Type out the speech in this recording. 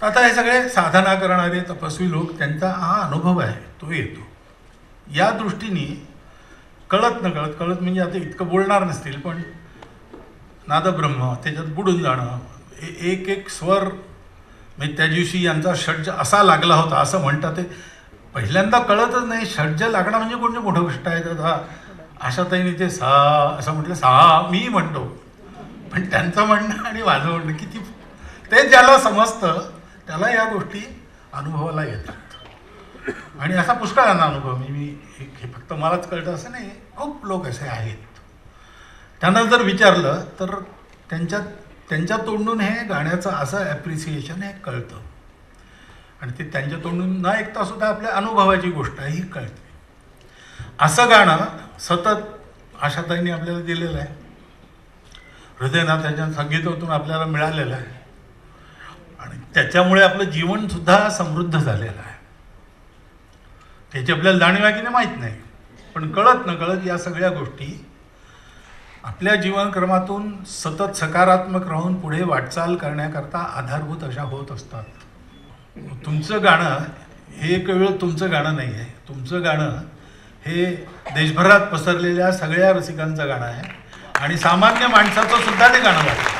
तर आता हे सगळे साधना करणारे तपस्वी लोक त्यांचा हा अनुभव आहे तो येतो. या दृष्टीने कळत न कळत कळत म्हणजे आता इतकं बोलणार नसतील पण नादब्रह्म त्याच्यात बुडून जाणं ए- एक एक स्वर म्हणजे त्या दिवशी यांचा षड्ज असा लागला होता असं म्हणतात ते. पहिल्यांदा कळतच नाही षड्ज लागणं म्हणजे कोणती मोठं गोष्ट आहे तर हा आशाताईने ते सा असं म्हटलं सा मी म्हणतो. पण त्यांचं म्हणणं आणि माझं म्हणणं किती ते ज्याला समजतं त्याला या गोष्टी अनुभवाला येतात. आणि असा पुष्कळांना अनुभव मी मी हे हे फक्त मलाच कळतं असं नाही. खूप लोक असे आहेत. त्यांना जर विचारलं तर त्यांच्या त्यांच्या तोंडून हे गाण्याचं असं ॲप्रिसिएशन हे कळतं. आणि ते त्यांच्या तोंडून न ऐकता सुद्धा आपल्या अनुभवाची गोष्ट आहे ही कळते. असं गाणं सतत आशाताईंनी आपल्याला दिलेलं आहे. हृदयनाथाच्या संगीतातून आपल्याला मिळालेलं आहे. आणि त्याच्यामुळे आपलं जीवनसुद्धा समृद्ध झालेलं आहे. त्याची आपल्याला जाणीव आहे की नाही माहीत नाही. पण कळत न कळत या सगळ्या गोष्टी आपल्या जीवनक्रमातून सतत सकारात्मक राहून पुढे वाटचाल करण्याकरता आधारभूत अशा होत असतात. तुमचं गाणं हे एक वेळ तुमचं गाणं नाही आहे. तुमचं गाणं हे देशभरात पसरलेल्या सगळ्या रसिकांचं गाणं आहे. आणि सामान्य माणसाचं सुद्धा ते गाणं वाटतं